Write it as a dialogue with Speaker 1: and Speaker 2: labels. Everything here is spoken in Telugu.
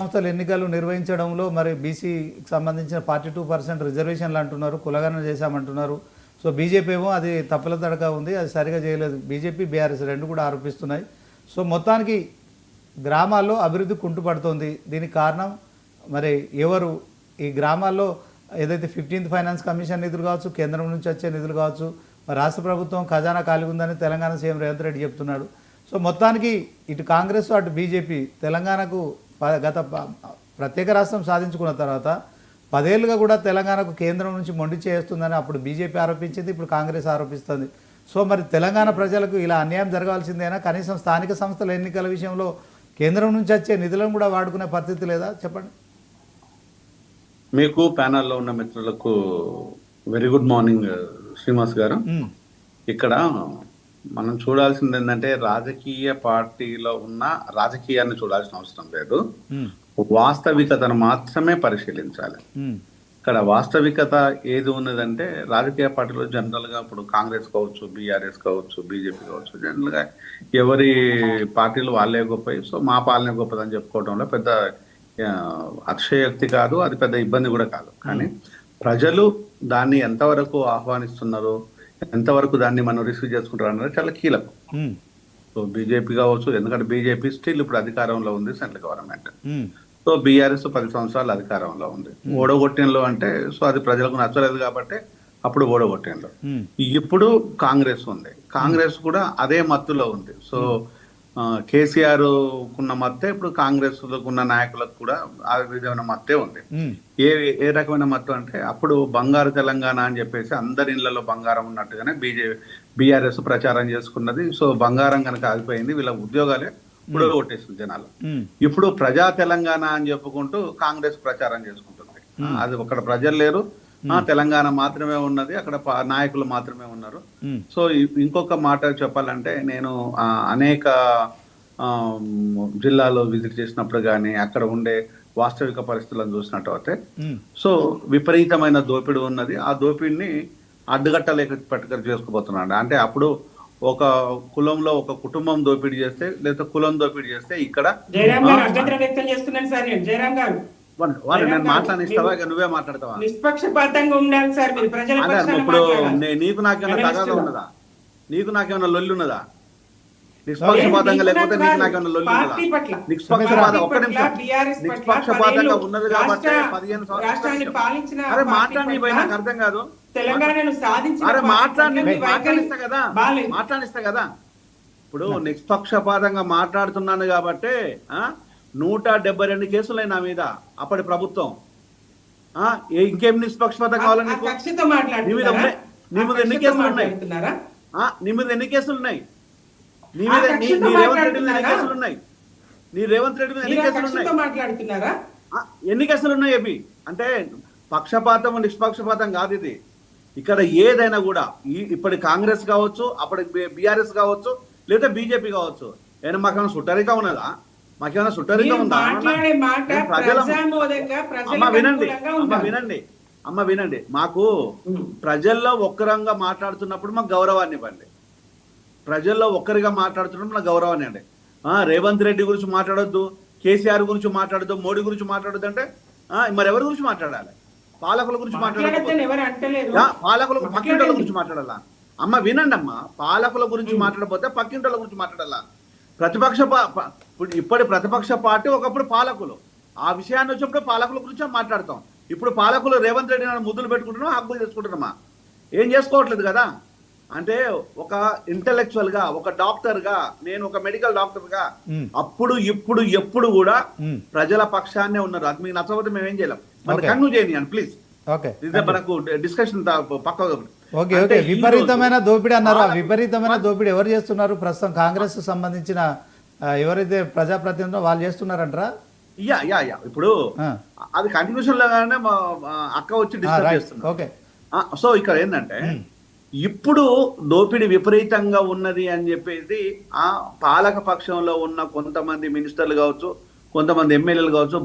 Speaker 1: సంస్థలు ఎన్నికలు నిర్వహించడంలో మరి బీసీకి సంబంధించిన ఫార్టీ టూ పర్సెంట్ రిజర్వేషన్లు అంటున్నారు కులగణన చేశామంటున్నారు. సో బీజేపీ ఏమో అది తప్పుల తడక ఉంది అది సరిగా చేయలేదు. బీజేపీ బీఆర్ఎస్ రెండు కూడా ఆరోపిస్తున్నాయి. సో మొత్తానికి గ్రామాల్లో అభివృద్ధి కుంటుపడుతోంది. దీనికి కారణం మరి ఎవరు? ఈ గ్రామాల్లో ఏదైతే ఫిఫ్టీన్త్ ఫైనాన్స్ కమిషన్ నిధులు కావచ్చు కేంద్రం నుంచి వచ్చే నిధులు కావచ్చు రాష్ట్ర ప్రభుత్వం ఖజానా ఖాళీ ఉందని తెలంగాణ సీఎం రేవంత్ రెడ్డి చెప్తున్నాడు. సో మొత్తానికి ఇటు కాంగ్రెస్ అటు బీజేపీ తెలంగాణకు గత ప్రత్యేక రాష్ట్రం సాధించుకున్న తర్వాత పదేళ్ళుగా కూడా తెలంగాణకు కేంద్రం నుంచి మొండి చేస్తుందని అప్పుడు బీజేపీ ఆరోపించింది ఇప్పుడు కాంగ్రెస్ ఆరోపిస్తుంది. సో మరి తెలంగాణ ప్రజలకు ఇలా అన్యాయం జరగాల్సిందేనా? కనీసం స్థానిక సంస్థల ఎన్నికల విషయంలో కేంద్రం నుంచి వచ్చే నిధులను కూడా వాడుకునే పరిస్థితి లేదా? చెప్పండి.
Speaker 2: మీకు ప్యానల్లో ఉన్న మిత్రులకు వెరీ గుడ్ మార్నింగ్ శ్రీనివాస్ గారు. ఇక్కడ మనం చూడాల్సింది ఏంటంటే రాజకీయ పార్టీలో ఉన్న రాజకీయాన్ని చూడాల్సిన అవసరం లేదు. వాస్తవికతను మాత్రమే పరిశీలించాలి. ఇక్కడ వాస్తవికత ఏది ఉన్నదంటే రాజకీయ పార్టీలో జనరల్గా ఇప్పుడు కాంగ్రెస్ కావచ్చు బీఆర్ఎస్ కావచ్చు బీజేపీ కావచ్చు జనరల్గా ఎవరి పార్టీలు వాళ్ళే గొప్ప సో మా పాలనే గొప్పదని చెప్పుకోవడంలో పెద్ద ఆ, అతిశయోక్తి కాదు అది పెద్ద ఇబ్బంది కూడా కాదు. కానీ ప్రజలు దాన్ని ఎంతవరకు ఆహ్వానిస్తున్నారు ఎంతవరకు దాన్ని మనం రిసీవ్ చేసుకుంటారు అనేది చాలా కీలకం. సో బీజేపీ కావచ్చు ఎందుకంటే బీజేపీ స్టిల్ ఇప్పుడు అధికారంలో ఉంది సెంట్రల్ గవర్నమెంట్. సో బీఆర్ఎస్ పది సంవత్సరాలు అధికారంలో ఉంది. ఓడగొట్టెన్లో అంటే సో అది ప్రజలకు నచ్చలేదు కాబట్టి అప్పుడు ఓడగొట్టెన్లో ఇప్పుడు కాంగ్రెస్ ఉంది. కాంగ్రెస్ కూడా అదే మత్తులో ఉంది. సో కేసీఆర్ కున్న మత్తే ఇప్పుడు కాంగ్రెస్ ఉన్న నాయకులకు కూడా ఆ విధమైన మత్తే ఉంది. ఏ ఏ రకమైన మత్తు అంటే అప్పుడు బంగారు తెలంగాణ అని చెప్పేసి అందరి ఇళ్ళలో బంగారం ఉన్నట్టుగానే బీజే బీఆర్ఎస్ ప్రచారం చేసుకున్నది. సో బంగారం కనుక ఆగిపోయింది వీళ్ళ ఉద్యోగాలే ఇప్పుడు కొట్టేస్తుంది జనాలు. ఇప్పుడు ప్రజా తెలంగాణ అని చెప్పుకుంటూ కాంగ్రెస్ ప్రచారం చేసుకుంటుంది. అది అక్కడ ప్రజలు లేరు తెలంగాణ మాత్రమే ఉన్నది అక్కడ నాయకులు మాత్రమే ఉన్నారు. సో ఇంకొక మాట చెప్పాలంటే నేను అనేక ఆ, జిల్లాలో విజిట్ చేసినప్పుడు కానీ అక్కడ ఉండే వాస్తవిక పరిస్థితులను చూసినట్టు అయితే
Speaker 1: ఉమ్,
Speaker 2: సో విపరీతమైన దోపిడీ ఉన్నది. ఆ దోపిడిని అడ్డుగట్టలేక పట్టుకొని చేసుకుపోతున్నాడు అంటే అప్పుడు ఒక కులంలో ఒక కుటుంబం దోపిడీ చేస్తే లేదా కులం దోపిడీ చేస్తే ఇక్కడ
Speaker 3: జయరామ్ గారు అభ్యంతరం వ్యక్తం చేస్తున్నాను సార్ నేను. జయరామ్ గారు
Speaker 2: వాళ్ళు- నేను మాట్లాడిస్తావా? నువ్వే మాట్లాడతావా?
Speaker 3: నిష్పక్షపాతంగా ఉండాలి సార్ మీరు ప్రజల
Speaker 2: అదే
Speaker 3: పక్షాన
Speaker 2: ఇప్పుడు నీకు నాకేమైనా తగాదా. ఉన్నదా? నీకు నాకేమైనా లొల్లి ఉన్నదా? నిష్పక్షపాతంగా లేకపోతే నీకు నాకేమైనా లొల్లి
Speaker 3: పార్టీ
Speaker 2: ఉన్నదా
Speaker 3: పట్ల?
Speaker 2: నిష్పక్షపాతం ఒక్క
Speaker 3: పట్ల,
Speaker 2: నిమిషం.
Speaker 3: BRS పట్ల
Speaker 2: నిష్పక్షపాతంగా ఉన్నది కాబట్టి పదిహేను సంవత్సరాలు అరే మాట్లాడి
Speaker 3: పట్ల
Speaker 2: పోయి నాకు అర్థం కాదు.
Speaker 3: తెలంగాణను
Speaker 2: అరే మాట్లాడి మాట్లాడిస్తా కదా. మాట్లాడిస్తా కదా. ఇప్పుడు నిష్పక్షపాతంగా మాట్లాడుతున్నాను కాబట్టి ఆ, నూట డెబ్బై రెండు కేసులు నా మీద అప్పటి ప్రభుత్వం. ఇంకేం నిష్పక్షపాతం కావాలి
Speaker 3: ఆ
Speaker 2: నీకు?
Speaker 3: కక్షతో
Speaker 2: నీ మీద. నీ ఎన్ని కేసులు ఉన్నాయి? నీ మీద ఎన్ని కేసులు ఉన్నాయి నీ మీద నీ రేవంత్ రెడ్డి మీద ఎన్ని? కేసులు ఉన్నాయి నీ రేవంత్ రెడ్డి మీద ఎన్ని కేసులు ఉన్నాయి ఎన్ని కేసులు ఉన్నాయి అవి అంటే పక్షపాతం నిష్పక్షపాతం కాదు ఇది. ఇక్కడ ఏదైనా కూడా ఇప్పటి కాంగ్రెస్ కావచ్చు అప్పటి బీఆర్ఎస్ కావచ్చు లేదా బీజేపీ కావచ్చు ఏమైనా మాకేమైనా సుట్టరిక ఉన్నదా? మాకేమైనా సుట్టరిక
Speaker 3: మీరు
Speaker 2: ఉందా? అమ్మ వినండి అమ్మ. వినండి అమ్మ వినండి. మాకు ప్రజల్లో ఒక్కరంగా మాట్లాడుతున్నప్పుడు మాకు గౌరవాన్ని ఇవ్వండి. ప్రజల్లో ఒక్కరిగా మాట్లాడుతున్నప్పుడు మాకు గౌరవాన్ని అండి రేవంత్ రెడ్డి గురించి మాట్లాడొద్దు కేసీఆర్ గురించి మాట్లాడొద్దు మోడీ గురించి మాట్లాడొద్దు అంటే మరి ఎవరి గురించి మాట్లాడాలి? పాలకుల గురించి మాట్లాడకపోతే. పాలకుల పక్కింటోళ్ళ
Speaker 3: మాట్లాడండి.
Speaker 2: గురించి మాట్లాడాలా? అమ్మ వినండి అమ్మా పాలకుల గురించి మాట్లాడకపోతే పక్కింటోళ్ళ గురించి మాట్లాడాలా? ప్రతిపక్ష ఇప్పుడు ఇప్పటి ప్రతిపక్ష పార్టీ ఒకప్పుడు పాలకులు. ఆ విషయాన్ని వచ్చినప్పుడు పాలకుల గురించే మాట్లాడతాం. ఇప్పుడు పాలకులు రేవంత్ రెడ్డి నాన్న ముద్దులు పెట్టుకుంటున్నాం హక్కులు చేసుకుంటున్నామా ఏం చేసుకోవట్లేదు కదా? అంటే ఒక ఇంటలెక్చువల్గా ఒక డాక్టర్గా నేను ఒక మెడికల్
Speaker 1: డాక్టర్గా
Speaker 2: అప్పుడు ఇప్పుడు ఎప్పుడు కూడా ప్రజల పక్షాన్నే ఉన్నారు. అది మీకు నచ్చకపోతే మేము ఏం చేయలేం మన. కన్ను చేయని ప్లీజ్ మనకు డిస్కషన్ పక్క
Speaker 1: ఓకే ఓకే. విపరీతమైన దోపిడీ అన్నారు. విపరీతమైన దోపిడీ ఎవరు చేస్తున్నారు? ప్రస్తుతం కాంగ్రెస్ సంబంధించిన ఎవరైతే ప్రజాప్రతినిధులు వాళ్ళు చేస్తున్నారంటారా?
Speaker 2: Yeah yeah yeah. ఇప్పుడు అది కంటిన్యూషన్ లాగానే మా అక్క వచ్చి
Speaker 1: రైట్
Speaker 2: చేస్తున్నారు.
Speaker 1: ఓకే
Speaker 2: సో ఇక్కడ ఏంటంటే ఇప్పుడు దోపిడీ విపరీతంగా ఉన్నది అని చెప్పేసి ఆ పాలక పక్షంలో ఉన్న కొంతమంది మినిస్టర్లు కావచ్చు కొంతమంది ఎమ్మెల్యేలు కావచ్చు